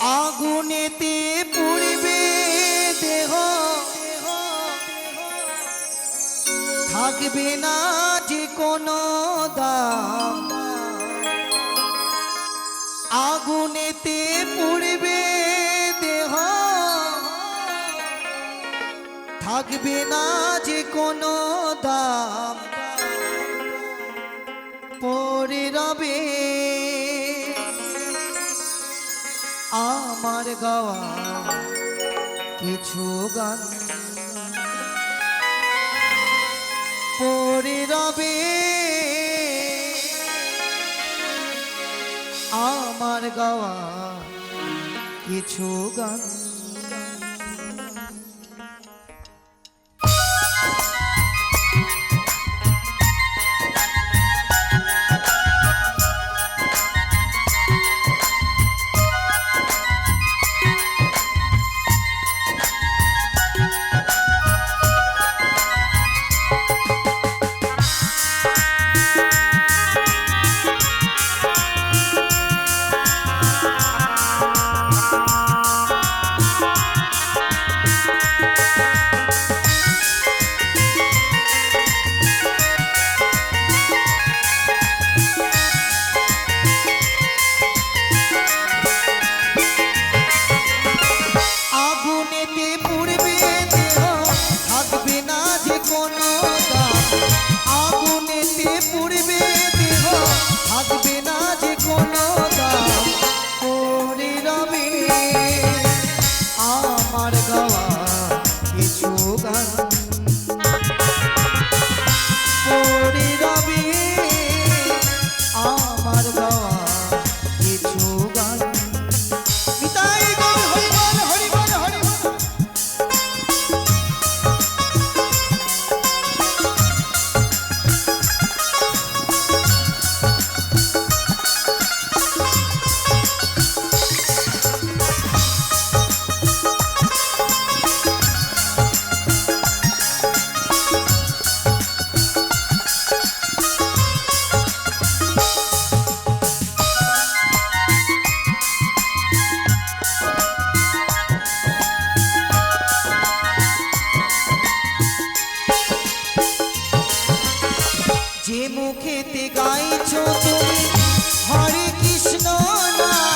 আগুনেতে পুড়বে দেহ, থাকবে না যে কোনো দাম। আগুনেতে পুড়বে দেহ, থাকবে না যে কোনো দাম। পরে রবে আমার গাওয়া কিছু গান। পরে রবে আমার গাওয়া কিছু গান। যে মুখেতে গাইছো তুমি। হরে কৃষ্ণ নাম।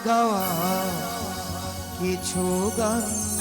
গাওয়া কিছু গান